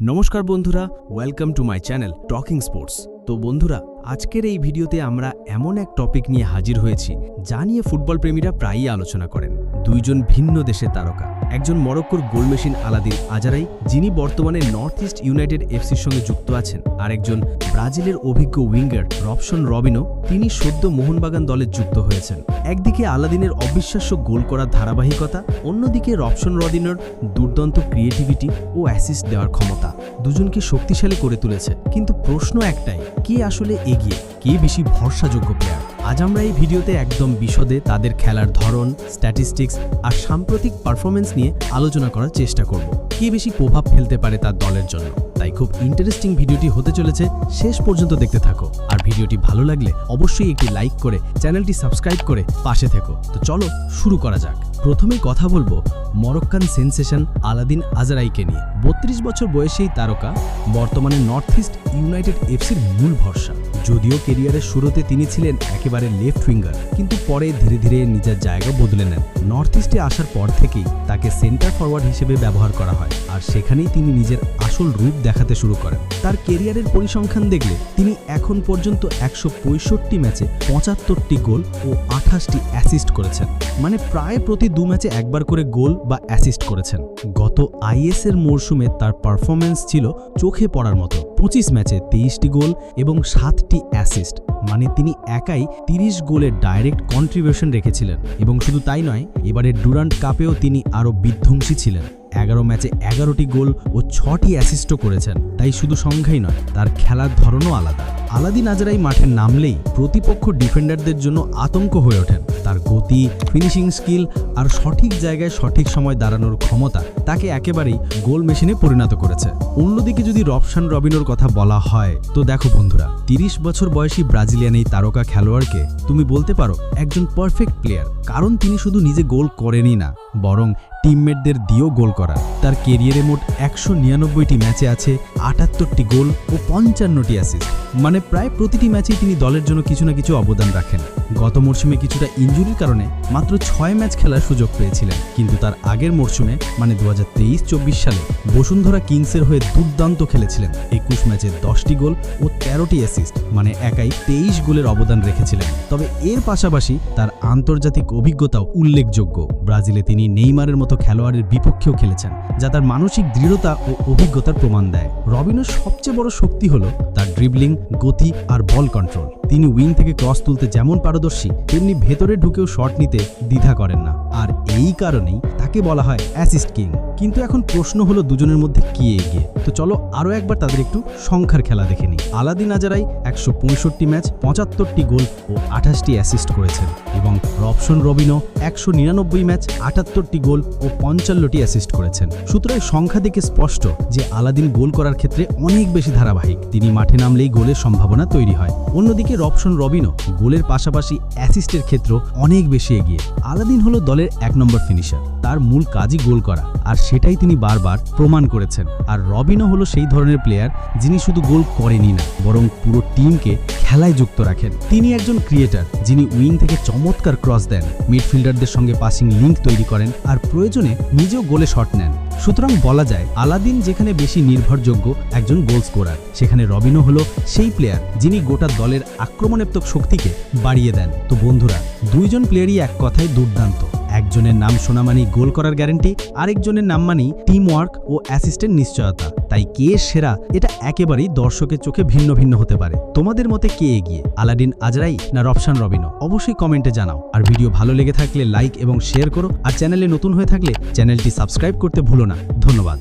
নমস্কার বন্ধুরা welcome to my channel talking sports তো বন্ধুরা, আজকের এই ভিডিওতে আমরা এমন এক টপিক নিয়ে হাজির হয়েছি, যা নিয়ে ফুটবল প্রেমীরা প্রায়ই আলোচনা করেন। দুইজন ভিন্ন দেশের তারকা, একজন মরক্কোর গোল মেশিন আলাদিন আজারাই, যিনি বর্তমানে নর্থ ইস্ট ইউনাইটেড এফসির সঙ্গে যুক্ত আছেন আর একজন ব্রাজিলের অভিজ্ঞ উইঙ্গার রবসন রবিনো তিনি সদ্য মোহনবাগান দলে যুক্ত হয়েছেন। একদিকে আলাদিনের অবিশ্বাস্য গোল করার ধারাবাহিকতা, অন্যদিকে রবসন রদিনের দুর্দান্ত ক্রিয়েটিভিটি ও অ্যাসিস্ট দেওয়ার ক্ষমতা। দুজনকে শক্তিশালী করে তুলেছে, কিন্তু প্রশ্ন একটাই কে আসলে এগিয়ে, কে বেশি ভরসাযোগ্য প্লেয়ার আজ আমরা এই ভিডিওতে একদম বিশদে তাদের খেলার ধরন স্ট্যাটিস্টিক্স আর সাম্প্রতিক পারফরমেন্স নিয়ে আলোচনা করার চেষ্টা করব। কে বেশি প্রভাব ফেলতে পারে তার দলের জন্য? তাই খুব ইন্টারেস্টিং ভিডিওটি হতে চলেছে, শেষ পর্যন্ত দেখতে থাকো। আর ভিডিওটি ভালো লাগলে অবশ্যই একটি লাইক করে চ্যানেলটি সাবস্ক্রাইব করে পাশে থেকো। তো চলো শুরু করা যাক। প্রথমে কথা বলব মরক্কান সেন্সেশন আলাদিন আজারাইকে নিয়ে। বত্রিশ বছর বয়সেই তারকা, বর্তমানে নর্থ ইস্ট ইউনাইটেড এফসির মূল ভরসা। যদিও কেরিয়ারের শুরুতে তিনি ছিলেন একেবারে লেফট উইঙ্গার, কিন্তু পরে ধীরে ধীরে নিজের জায়গা বদলে নেন। নর্থ ইস্টে আসার পর থেকেই তাকে সেন্টার ফরওয়ার্ড হিসেবে ব্যবহার করা হয়, আর সেখানেই তিনি নিজের আসল রূপ দেখাতে শুরু করেন। তার কেরিয়ারের পরিসংখ্যান দেখলে তিনি এখন পর্যন্ত একশো পঁয়ষট্টি ম্যাচে পঁচাত্তরটি গোল ও আঠাশটি অ্যাসিস্ট করেছেন মানে প্রায় প্রতি দু ম্যাচে একবার করে গোল বা অ্যাসিস্ট করেছেন। গত আইএসের মরশুমে তার পারফরমেন্স ছিল চোখে পড়ার মতো। পঁচিশ ম্যাচে তেইশটি গোল এবং সাতটি অ্যাসিস্ট। মানে তিনি একাই তিরিশ গোলের ডাইরেক্ট কন্ট্রিবিউশন রেখেছিলেন। এবং শুধু তাই নয়, এবারের ডুরান্ট কাপেও তিনি আরও বিধ্বংসী ছিলেন। এগারো ম্যাচে এগারোটি গোল ও ছটি অ্যাসিস্টও করেছেন। তাই শুধু সংখ্যাই নয়, তার খেলার ধরনও আলাদা। আলাদিন আজরাই মাঠে নামলেই প্রতিপক্ষ ডিফেন্ডারদের জন্য আতঙ্ক হয়ে ওঠেন। তার গতি ফিনিশিং স্কিল আর সঠিক জায়গায় সঠিক সময় দাঁড়ানোর ক্ষমতা তাকে একেবারেই গোল মেশিনে পরিণত করেছে। অন্যদিকে যদি রবসান রবিনোর কথা বলা হয়, তো দেখো বন্ধুরা, তিরিশ বছর বয়সী ব্রাজিলিয়ান এই তারকা খেলোয়াড়কে তুমি বলতে পারো একজন পারফেক্ট প্লেয়ার কারণ তিনি শুধু নিজে গোল করেনই না, বরং টিমমেটদের দিয়েও গোল করা তার কেরিয়ারে মোট একশো নিরানব্বইটি ম্যাচে আছে আটাত্তরটি গোল ও পঞ্চান্নটি অ্যাসিস্ট মানে প্রায় প্রতিটি ম্যাচেই তিনি দলের জন্য কিছু না কিছু অবদান রাখেন। গত মরশুমে কিছুটা ইঞ্জুরির কারণে মাত্র ছয় ম্যাচ খেলার সুযোগ পেয়েছিলেন। কিন্তু তার আগের মরশুমে মানে দু হাজার তেইশ চব্বিশ সালে, বসুন্ধরা কিংসের হয়ে দুর্দান্ত খেলেছিলেন। একুশ ম্যাচে দশটি গোল ও তেরোটি অ্যাসিস্ট মানে একাই তেইশ গোলের অবদান রেখেছিলেন। তবে এর পাশাপাশি তার আন্তর্জাতিক অভিজ্ঞতাও উল্লেখযোগ্য। ব্রাজিলে তিনি নেইমারের মতো খেলোয়াড়ের বিপক্ষেও খেলেছেন, যা তার মানসিক দৃঢ়তা ও অভিজ্ঞতার প্রমাণ দেয়। রবিনোর সবচেয়ে বড় শক্তি হল তার ড্রিবলিং গতি আর বল কন্ট্রোল তিনি উইং থেকে ক্রস তুলতে যেমন পারদর্শী, তেমনি ভেতরে ঢুকেও শট নিতে দ্বিধা করেন না। আর এই কারণেই তাকে বলা হয় অ্যাসিস্ট কিং কিন্তু এখন প্রশ্ন হলো দুজনের মধ্যে কে এগিয়ে? তো চলো আরও একবার তাদের একটু সংখ্যার খেলা দেখে নিই। আলাদিন আজারাই একশো পঁয়ষট্টি ম্যাচ, পঁচাত্তরটি গোল ও আঠাশটি অ্যাসিস্ট করেছেন এবং রবসন রবিনো একশো নিরানব্বই ম্যাচ, আটাত্তরটি গোল ও পঞ্চান্নটি অ্যাসিস্ট করেছেন। সুতরাং সংখ্যা দেখে স্পষ্ট যে আলাদিন গোল করার ক্ষেত্রে অনেক বেশি ধারাবাহিক। তিনি মাঠে নামলেই গোলের সম্ভাবনা তৈরি হয়। অন্যদিকে রবসন রবিনো গোলের পাশাপাশি অ্যাসিস্টের ক্ষেত্র অনেক বেশি এগিয়ে। আলাদিন হলো দলের এক নম্বর ফিনিশার তার মূল কাজই গোল করা, আর সেটাই তিনি বারবার প্রমাণ করেছেন। আর রবিনও হলো সেই ধরনের প্লেয়ার যিনি শুধু গোল করেনই না, বরং পুরো টিমকে খেলায় যুক্ত রাখেন। তিনি একজন ক্রিয়েটার যিনি উইং থেকে চমৎকার ক্রস দেন, মিডফিল্ডারদের সঙ্গে পাসিং লিঙ্ক তৈরি করেন, আর প্রয়োজনে নিজেও গোলে শট নেন। সুতরাং বলা যায়, আলাদিন যেখানে বেশি নির্ভরযোগ্য একজন গোল স্কোরার সেখানে রবিনও হলো সেই প্লেয়ার যিনি গোটা দলের আক্রমণাত্মক শক্তিকে বাড়িয়ে দেন। তো বন্ধুরা, দুইজন প্লেয়ারই এক কথায় দুর্দান্ত। একজনের নাম শোনা মানেই গোল করার গ্যারেন্টি, আরেকজনের নাম মানেই টিম ওয়ার্ক ও অ্যাসিস্ট্যান্ট নিশ্চয়তা। তাই কে সেরা, এটা একেবারেই দর্শকের চোখে ভিন্ন ভিন্ন হতে পারে। তোমাদের মতে কে এগিয়ে, আলাদিন আজরাই না রবসান রবিনো অবশ্যই কমেন্টে জানাও। আর ভিডিও ভালো লেগে থাকলে লাইক এবং শেয়ার করো। আর চ্যানেলে নতুন হয়ে থাকলে চ্যানেলটি সাবস্ক্রাইব করতে ভুলো না। ধন্যবাদ।